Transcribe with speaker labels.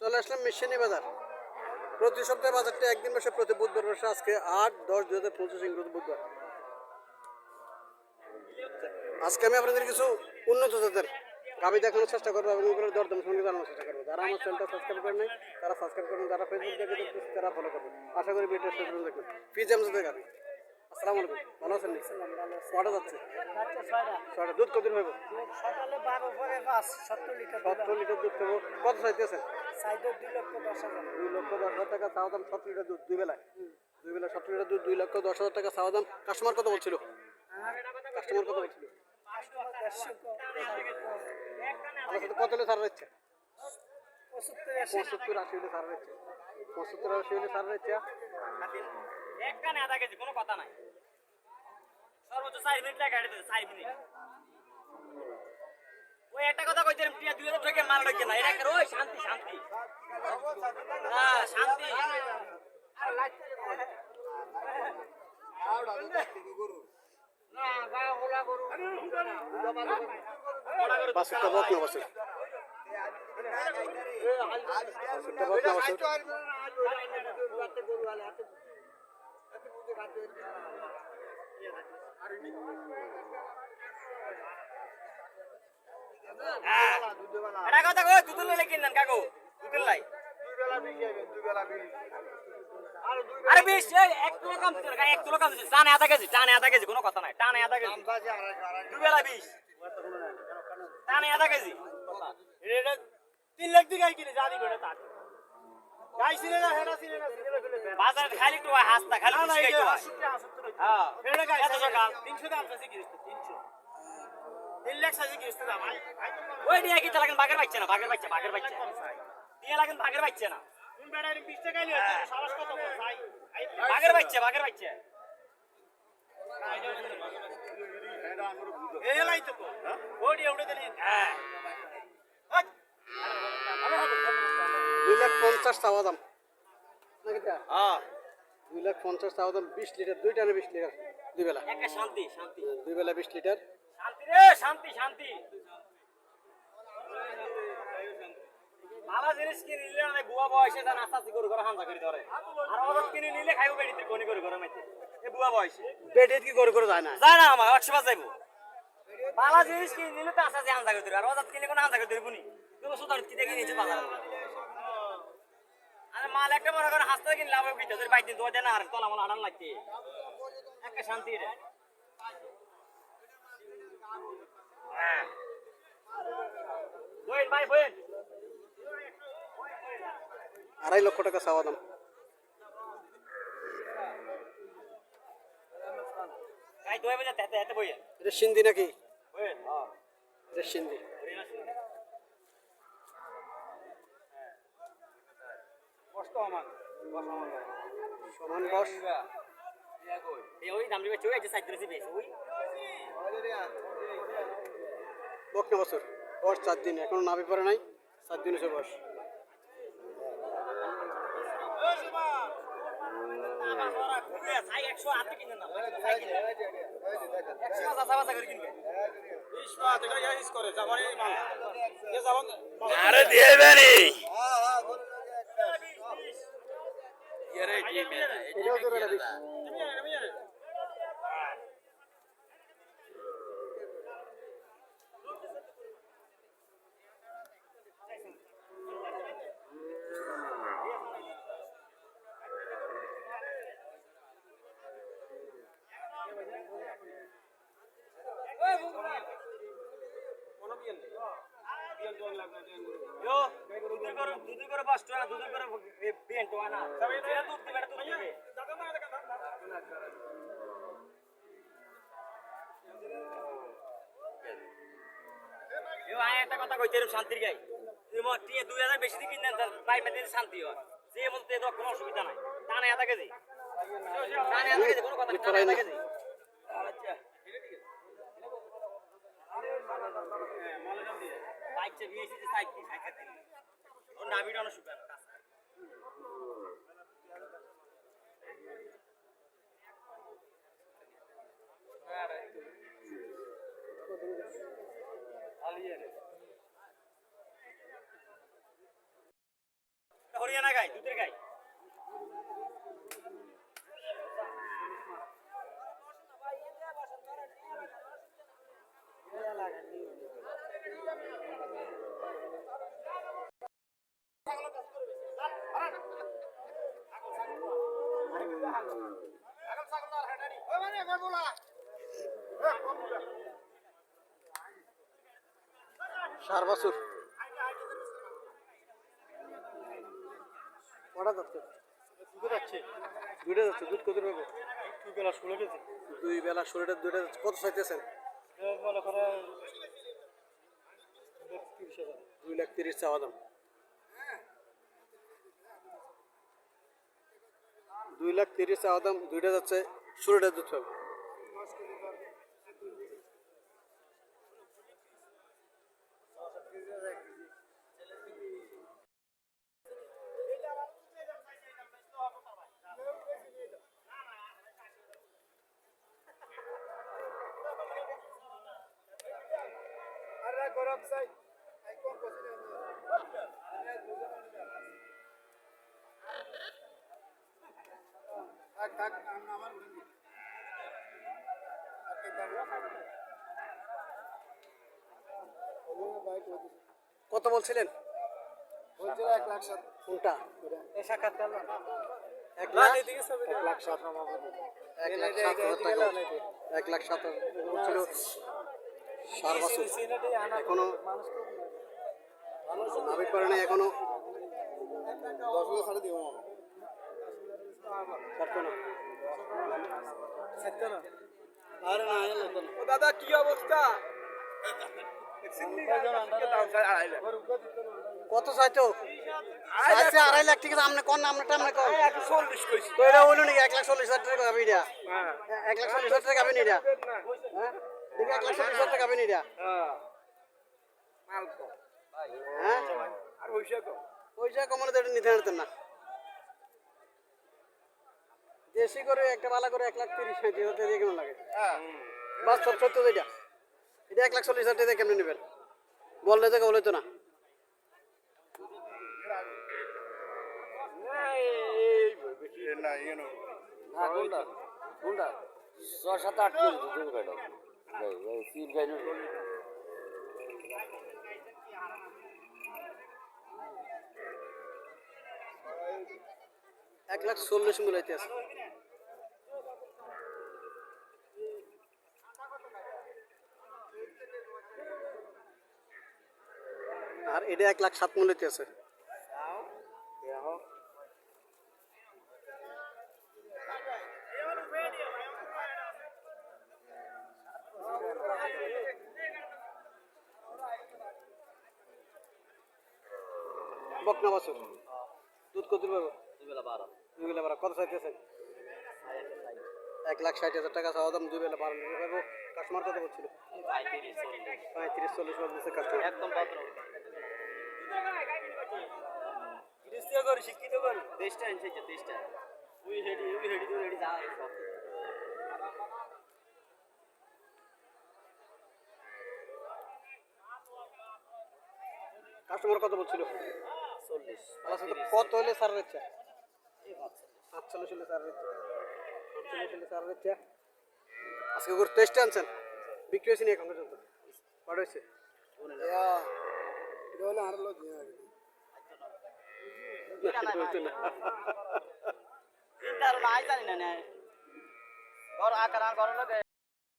Speaker 1: চলে আসলাম মিশনি বাজার। প্রতি সপ্তাহে বাজারটা একদিন বসে, প্রতি বুধবার বসে, আজকে আট, দশ, দুই হাজার পঁচিশ ইংরেজি বুধবার। আজকে আমি আপনাদের কিছু উন্নত জাতের গাভি দেখানোর চেষ্টা করব এবং এগুলোর দরদাম সঙ্গে জানানোর চেষ্টা করব। যারা আমার চ্যানেলটা সাবস্ক্রাইব করেন নাই, তারা সাবস্ক্রাইব করবেন, যারা ফেসবুক দেখে তারা ফলো করবেন। আশা করি ভিডিও শেষ পর্যন্ত দেখবেন। আসসালামু আলাইকুম। ভালো আছেন কটা যাচ্ছে? ছয়টা। দুধ কদিন হইব?
Speaker 2: সকালে বারো পরে পাঁচ সত্তর লিটার
Speaker 1: সত্তর লিটার দুধ খাব কত চাইতেছেন
Speaker 2: সাইডে দুই লক্ষ দশ হাজার।
Speaker 1: দুই লক্ষ দশ হাজার টাকা চাওয়া দাম সত্তর লিটার দুধ দুই বেলায়। দুই বেলা সত্তর লিটার দুধ দুই লক্ষ দশ হাজার টাকা চাওয়া দাম। কাস্টমার কত বলছিল? কাস্টমার কত বলছিল? আমার সাথে কত হলে সারা দিচ্ছে?
Speaker 2: পঁচাত্তর আশি।
Speaker 1: হলে সারা দিচ্ছে। পঁচাত্তর আশি হলে সারা
Speaker 3: এক কানে আধা কেজি কোনো কথা নাই সর্বোচ্চ চার মিনিট লাগে গাড়ি চার মিনিট ওই একটা কথা কইছিলাম টিয়া দুই হাজার মাল লইছে না এটা ওই শান্তি শান্তি হ্যাঁ শান্তি
Speaker 1: বাসুরটা বক না বাসুর বাসুরটা বক না বাসুর
Speaker 3: এটা কথা কই দুধুল কিনলেন কাকু? আরে বেশ এক কিলো কম দিতে এক কেজি টানে আধা কেজি, কোনো কথা নাই। টানে দুই বিশ। টানে আধা কেজি। তিন লাখ দিকে কিনে যা দিবে তার। গাই ছিলে না হেডা ছিলে না ছিলে ফেলে বাজারে খালি একটু হাসতা খালি খুশি গাইতো হ্যাঁ। ফেলে গাই এত সকাল 300 দাম চাইছে কি 300 তিন লাখ চাইছে কি দাম ওই দিয়ে কি লাগেন বাগের বাচ্চা না বাগের বাচ্চা বাগের বাচ্চা। দিয়ে লাগেন বাগের বাচ্চা না। কোন বেড়ার 20 টাকা নিয়ে সাবাস কত ভাই বাগের বাচ্চা বাগের বাচ্চা। এই লাই তো ওডি উড়ে দিলেন। হ্যাঁ।
Speaker 1: দুই লাখ পঞ্চাশ চাওয়া দাম। নাকি দুই লাখ পঞ্চাশ চাওয়া দাম বিশ লিটার দুই টানে বিশ লিটার? দুই বেলা
Speaker 3: শান্তি শান্তি।
Speaker 1: দুই বেলা বিশ লিটার।
Speaker 3: শান্তি রে শান্তি শান্তি। ভালো জিনিস কিনে নিলে না বুয়া বয়সে যান আস্তে আস্তে করে করে হামজা করে ধরে। আর অদত কিনে নিলে খাইব বেড়িতে কোনি করে করে মাইতে। এ বুয়া বয়সে।
Speaker 1: পেটে কি করে করে যায় না?
Speaker 3: যায় না আমার একশো পাঁচ যাইব। ভালো জিনিস কিনে নিলে তো আস্তে আস্তে হামজা করে ধরে আর অদত কিনে কোনো হামজা করে ধরে বুনি। তুমি সুতার কি দেখে নিয়েছে বাজার। মাল একটা মনে করে হাসতে কিনলে লাভ হবে তোদের বাইক দিন দোয়া না আর তলা মাল আড়ান লাগছে একটা শান্তি রে। হ্যাঁ। ভাই বইন
Speaker 1: আড়াই লক্ষ টাকা চাওয়া দাম। সিন্ধি নাকি?
Speaker 3: হ্যাঁ
Speaker 1: সিন্ধি
Speaker 3: কষ্ট আমার
Speaker 1: সমান বস। বছর। বয়স চার দিন এখনও নাভি পরে নাই। চার দিন হচ্ছে বয়স
Speaker 3: আমার ওরা ঘুরে সাই 100 হাতে কিনে না সাই কিনে 100 চাচা বাসা করে কিনবে
Speaker 4: আরে দিয়ে বেরি
Speaker 1: এটাও তো রেডি
Speaker 3: yo দুধের করে দুধের পাঁচ টাকা দুধের করে শান্তির গাই দুই হাজার বেশি দিয়ে। কিনেন তার পাই শান্তি হয় যে বলতে কোনো অসুবিধা নাই টানে আধা কেজি কোনো কথা নাই টানে আধা কেজি আচ্ছা বাইকটা বিয়েছি যে সাইড সাইড নাভিটা অনেক শুকানো হরিয়ানা গাই দুধের গাই
Speaker 1: সার বাছুর কটা যাচ্ছে?
Speaker 2: দুটো যাচ্ছে।
Speaker 1: দুইটা যাচ্ছে দুধ কত পাবো
Speaker 2: দুই বেলা ষোলো কেজি।
Speaker 1: দুই বেলা শরীরে দুইটা কত চাইতেছেন? দুই লাখ তিরিশ চাওয়া দুই লাখ তিরিশ চাওয়া দাম দুইটা যাচ্ছে ষোলোটা দুধ পাবে কত বলছিলেন?
Speaker 2: এক লাখ সাত
Speaker 1: কোনটা?
Speaker 2: এই
Speaker 1: এক লাখ?
Speaker 2: এক লাখ সাত
Speaker 1: এক লাখ সাত হাজার সার বছর এখনও নাবিক নাই এখনও
Speaker 2: দশ হাজার দিব।
Speaker 1: আরে না
Speaker 2: দাদা কি অবস্থা?
Speaker 1: কত চাইতো? চাইছে আড়াই লাখ ঠিক আছে আপনি কোন আপনি টামনে কোন তো এটা হইল নাকি এক লাখ চল্লিশ হাজার টাকা গাবি এটা এক লাখ চল্লিশ হাজার টাকা এটা হ্যাঁ। দেখি এক লাখ চল্লিশ হাজার টাকা গাবি এটা হ্যাঁ?
Speaker 2: আর পয়সা কম।
Speaker 1: পয়সা কমানো তো এটা নিতে না। দেশি করে একটা বালা করে এক লাখ তিরিশ হাজার টাকা কেমন লাগে? বাস্তব সত্য এটা এটা এক লাখ চল্লিশ হাজার টাকা কেমন নেবেন? বললে তো বলে তো না।
Speaker 4: হ্যাঁ কোনটা? কোনটা? ছয় সাত আট কেজি
Speaker 1: এক লাখ চল্লিশ মিলাইতে আছে। আর এটা এক লাখ সাত মূল্যতে আছে। বকনা বছর। দুধ কত পাবো দুই বেলা বারো। কত চাইতেছেন? এক লাখ ষাট হাজার টাকা চাওয়া দাম দুই বেলা বারো। পাবো কাস্টমার কত বলছিল? পঁয়ত্রিশ চল্লিশ। বলতেছে কাস্টমার
Speaker 3: একদম করি শিক্ষিত করি? দেশটা এসেছে দেশটা উই হেডি উই হেডি তুই হেডি। যা
Speaker 1: কাস্টমার কত বলছিল?
Speaker 3: চল্লিশ
Speaker 1: আচ্ছা তো কত হলে সার দিচ্ছে সাতচল্লিশ হলে সার দিচ্ছে সাতচল্লিশ হলে সার দিচ্ছে আজকে করে টেস্টে আনছেন? বিক্রি হয়েছে নি এখন পর্যন্ত। কটা হয়েছে?
Speaker 2: এটা হলো আর লোক
Speaker 1: না
Speaker 3: আকার আর